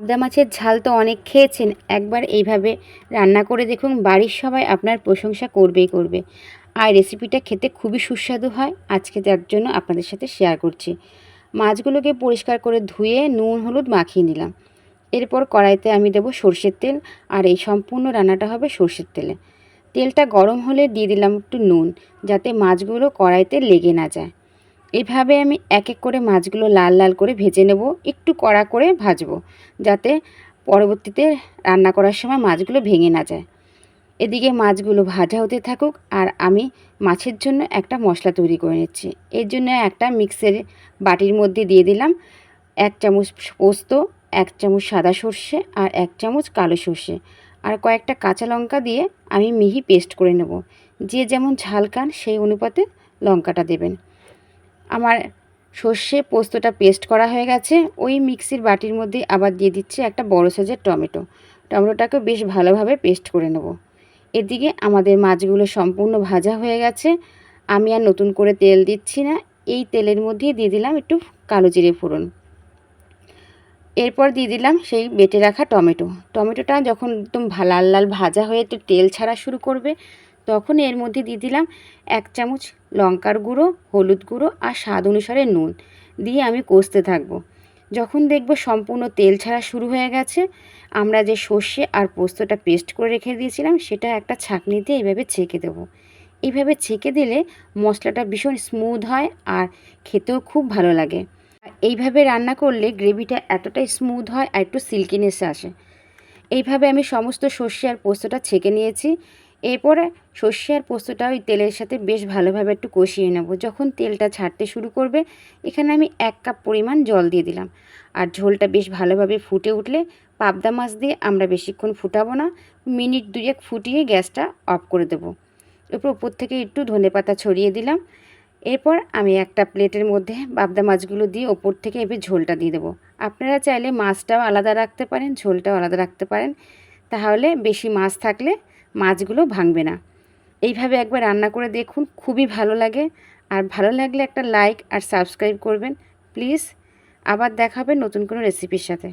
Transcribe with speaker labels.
Speaker 1: পাবদা মাছের ঝাল তো অনেক খেয়েছেন, একবার এইভাবে রান্না করে দেখুন, বাড়ির সবাই আপনার প্রশংসা করবেই করবে। আর রেসিপিটা খেতে খুবই সুস্বাদু হয়, আজকে তার জন্য আপনাদের সাথে শেয়ার করছি। মাছগুলোকে পরিষ্কার করে ধুয়ে নুন, হলুদ মাখিয়ে নিলাম। এরপর কড়াইতে আমি দেবো সর্ষের তেল, আর এই সম্পূর্ণ রান্নাটা হবে সর্ষের তেলে। তেলটা গরম হলে দিয়ে দিলাম একটু নুন, যাতে মাছগুলো কড়াইতে লেগে না যায়। এইভাবে আমি এক এক করে মাছগুলো লাল লাল করে ভেজে নেব, একটু কড়া করে ভাজবো, যাতে পরবর্তীতে রান্না করার সময় মাছগুলো ভেঙে না যায়। এদিকে মাছগুলো ভাজা হতে থাকুক আর আমি মাছের জন্য একটা মশলা তৈরি করে নিচ্ছি। এর জন্য একটা মিক্সের বাটির মধ্যে দিয়ে দিলাম এক চামচ পোস্ত, এক চামচ সাদা সর্ষে আর এক চামচ কালো সর্ষে। আর কয়েকটা কাঁচা লঙ্কা দিয়ে আমি মিহি পেস্ট করে নেব। যে যেমন ঝাল খান সেই অনুপাতে লঙ্কাটা দেবেন। আমার সর্ষে পোস্তটা পেস্ট করা হয়ে গেছে। ওই মিক্সির বাটির মধ্যে আবার দিয়ে দিচ্ছি একটা বড় সাইজের টমেটো। টমেটোটাকে বেশ ভালোভাবে পেস্ট করে নেব। এদিকে আমাদের মাছগুলো সম্পূর্ণ ভাজা হয়ে গেছে। আমি আর নতুন করে তেল দিচ্ছি না। এই তেলের মধ্যেই দিয়ে দিলাম একটু কালো জিরে ফোড়ন। এরপর দিয়ে দিলাম সেই বেটে রাখা টমেটো। টমেটোটা যখন একদম লাল লাল ভাজা হয়ে একটু তেল ছাড়া শুরু করবে তখন এর মধ্যে দিয়ে দিলাম এক চামচ লঙ্কার গুঁড়ো, হলুদ গুঁড়ো আর স্বাদ অনুসারে নুন দিয়ে আমি কষতে থাকব। যখন দেখব সম্পূর্ণ তেল ছাড়া শুরু হয়ে গেছে, আমরা যে সর্ষে আর পোস্তটা পেস্ট করে রেখে দিয়েছিলাম সেটা একটা ছাঁকনিতে এইভাবে ছেঁকে দেবো। এইভাবে ছেঁকে দিলে মশলাটা ভীষণ স্মুথ হয় আর খেতেও খুব ভালো লাগে। এইভাবে রান্না করলে গ্রেভিটা এতটাই স্মুথ হয় আর একটু সিল্কিনেস আসে। এইভাবে আমি সমস্ত সর্ষে আর পোস্তটা ছেঁকে নিয়েছি। এরপরে সর্ষে আর পোস্তটা ওই তেলের সাথে বেশ ভালোভাবে একটু কষিয়ে নেব। যখন তেলটা ছাড়তে শুরু করবে, এখানে আমি এক কাপ পরিমাণ জল দিয়ে দিলাম। আর ঝোলটা বেশ ভালোভাবে ফুটে উঠলে পাবদা মাছ দিয়ে আমরা বেশিক্ষণ ফুটাবো না, মিনিট দুয়েক ফুটিয়ে গ্যাসটা অফ করে দেবো। এরপর উপর থেকে একটু ধনে পাতা ছড়িয়ে দিলাম। এরপর আমি একটা প্লেটের মধ্যে পাবদা মাছগুলো দিয়ে ওপর থেকে এবার ঝোলটা দিয়ে দেবো। আপনারা চাইলে মাছটাও আলাদা রাখতে পারেন, ঝোলটাও আলাদা রাখতে পারেন। তাহলে বেশি মাছ থাকলে মাছগুলো ভাঙবে না। এইভাবে একবার রান্না করে দেখুন, খুবই ভালো লাগে। আর ভালো লাগলে একটা লাইক আর সাবস্ক্রাইব করবেন। প্লিজ, আবার দেখাবেন নতুন কোনো রেসিপির সাথে।